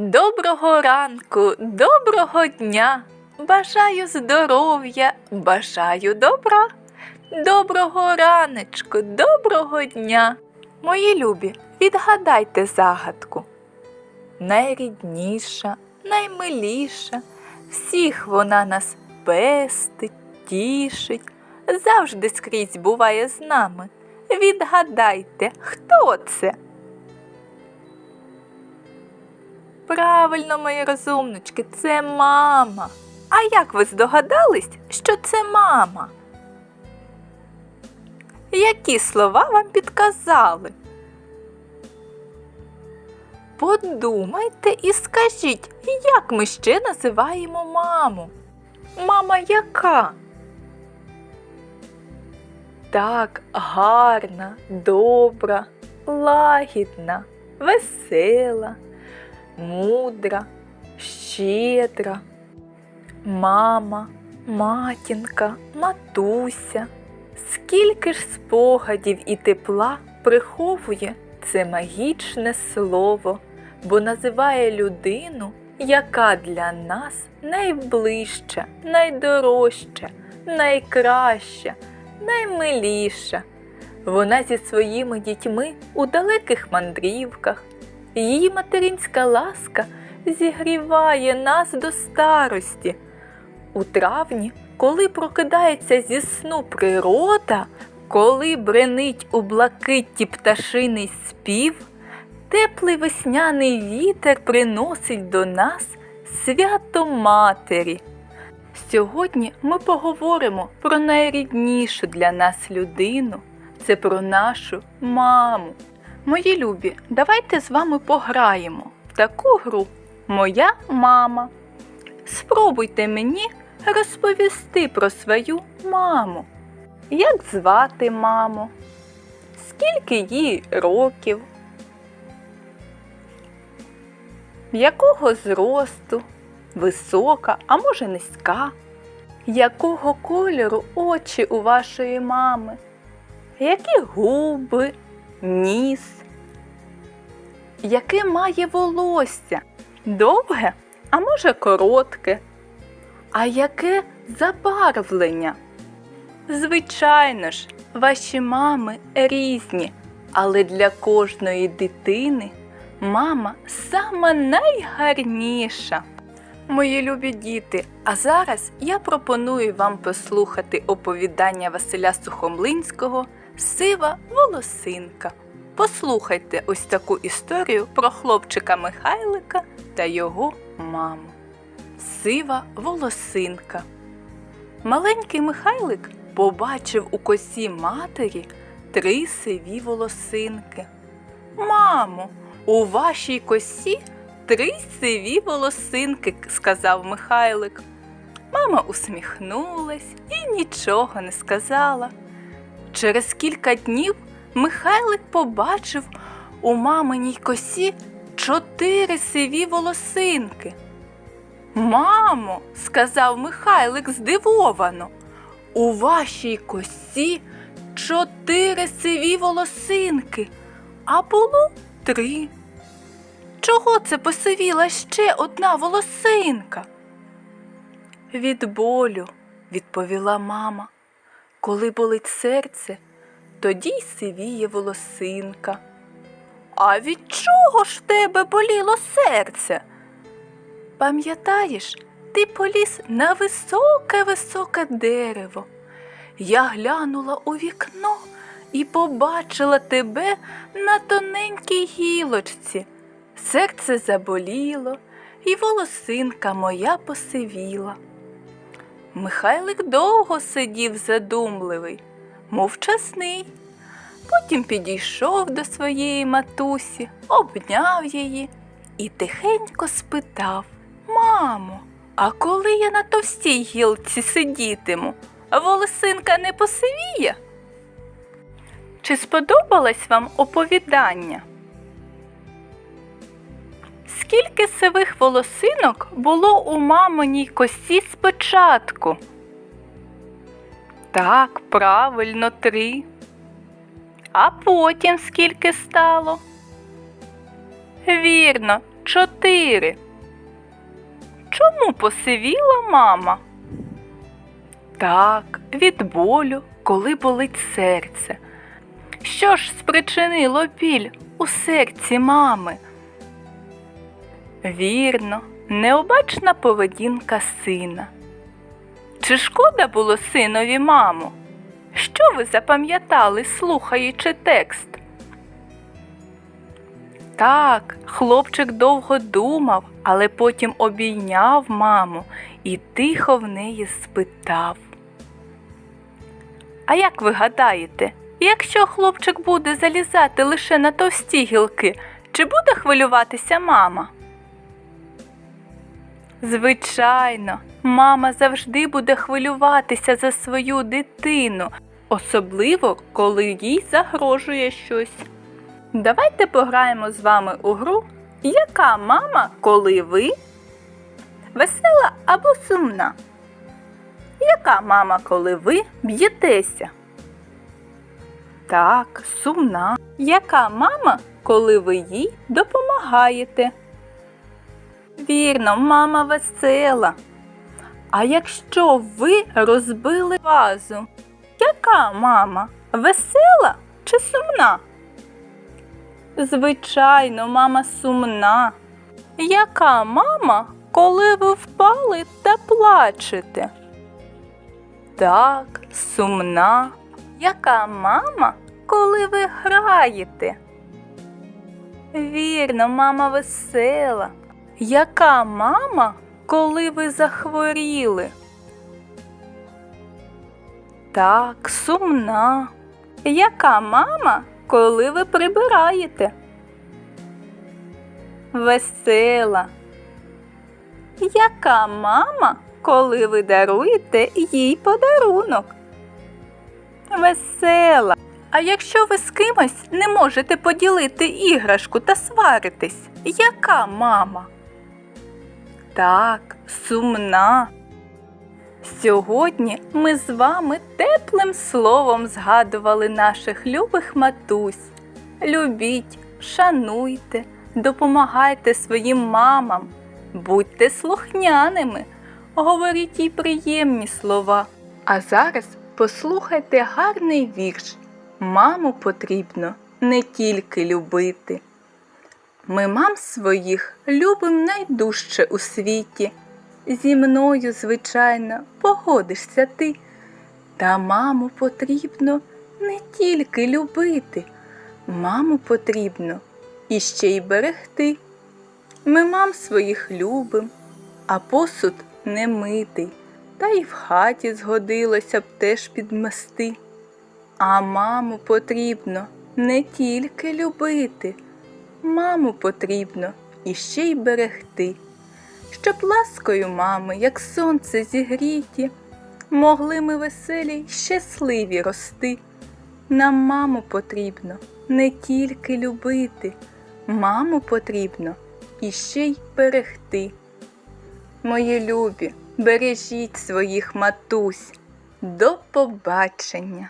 Доброго ранку, доброго дня. Бажаю здоров'я, бажаю добра. Доброго ранечку, доброго дня. Мої любі, відгадайте загадку. Найрідніша, наймиліша, всіх вона нас пестить, тішить, завжди скрізь буває з нами. Відгадайте, хто це? Правильно, мої розумнички, це мама. А як ви здогадались, що це мама? Які слова вам підказали? Подумайте і скажіть, як ми ще називаємо маму? Мама яка? Так, гарна, добра, лагідна, весела мудра, щедра, мама, матінка, матуся. Скільки ж спогадів і тепла приховує це магічне слово, бо називає людину, яка для нас найближча, найдорожча, найкраща, наймиліша. Вона зі своїми дітьми у далеких мандрівках, Її материнська ласка зігріває нас до старості. У травні, коли прокидається зі сну природа, коли бренить у блакитті пташиний спів, теплий весняний вітер приносить до нас свято Матері. Сьогодні ми поговоримо про найріднішу для нас людину це про нашу маму. Мої любі, давайте з вами пограємо в таку гру Моя мама. Спробуйте мені розповісти про свою маму. Як звати маму? Скільки їй років? Якого зросту? Висока, а може низька? Якого кольору очі у вашої мами? Які губи? Ніс. Яке має волосся? Довге, а може коротке? А яке забарвлення? Звичайно ж, ваші мами різні, але для кожної дитини мама сама найгарніша. Мої любі діти, а зараз я пропоную вам послухати оповідання Василя Сухомлинського Сива волосинка. Послухайте ось таку історію про хлопчика Михайлика та його маму. Сива волосинка. Маленький Михайлик побачив у косі матері три сиві волосинки. Мамо, у вашій косі три сиві волосинки, сказав Михайлик. Мама усміхнулась і нічого не сказала. Через кілька днів Михайлик побачив у маминій косі чотири сиві волосинки. Мамо, сказав Михайлик здивовано, у вашій косі чотири сиві волосинки, а було три. Чого це посивіла ще одна волосинка? Від болю, відповіла мама. Коли болить серце, тоді й сивіє волосинка. А від чого ж в тебе боліло серце? Пам'ятаєш, ти поліз на високе високе дерево. Я глянула у вікно і побачила тебе на тоненькій гілочці. Серце заболіло, і волосинка моя посивіла. Михайлик довго сидів задумливий, мовчасний. Потім підійшов до своєї матусі, обняв її і тихенько спитав Мамо, а коли я на товстій гілці сидітиму, волосинка не посивіє? Чи сподобалось вам оповідання? Скільки сивих волосинок було у маминій косі спочатку? Так, правильно, три. А потім скільки стало? Вірно, чотири. Чому посивіла мама? Так, від болю, коли болить серце. Що ж спричинило біль у серці мами? Вірно, необачна поведінка сина. Чи шкода було синові маму? Що ви запам'ятали, слухаючи текст? Так, хлопчик довго думав, але потім обійняв маму і тихо в неї спитав. А як ви гадаєте, якщо хлопчик буде залізати лише на товсті гілки, чи буде хвилюватися мама? Звичайно, мама завжди буде хвилюватися за свою дитину, особливо коли їй загрожує щось. Давайте пограємо з вами у гру Яка мама, коли ви весела або сумна? Яка мама, коли ви б'єтеся? Так, сумна. Яка мама, коли ви їй допомагаєте? Вірно, мама весела. А якщо ви розбили вазу, яка мама? Весела чи сумна? Звичайно, мама сумна. Яка мама, коли ви впали та плачете? Так, сумна. Яка мама, коли ви граєте? Вірно, мама весела. Яка мама, коли ви захворіли? Так, сумна. Яка мама, коли ви прибираєте? Весела. Яка мама, коли ви даруєте їй подарунок? Весела. А якщо ви з кимось не можете поділити іграшку та сваритись, яка мама? Так, сумна. Сьогодні ми з вами теплим словом згадували наших любих матусь. Любіть, шануйте, допомагайте своїм мамам, будьте слухняними, говоріть їй приємні слова. А зараз послухайте гарний вірш. Маму потрібно не тільки любити. Ми мам своїх любим найдужче у світі. Зі мною, звичайно, погодишся ти. Та маму потрібно не тільки любити, маму потрібно іще й берегти. Ми мам своїх любим, а посуд не митий, та й в хаті згодилося б теж підмести. А маму потрібно не тільки любити, маму потрібно іще й берегти щоб ласкою мами, як сонце зігріті, могли ми веселі й щасливі рости. Нам маму потрібно не тільки любити, маму потрібно іще й берегти. Мої любі, бережіть своїх матусь. До побачення!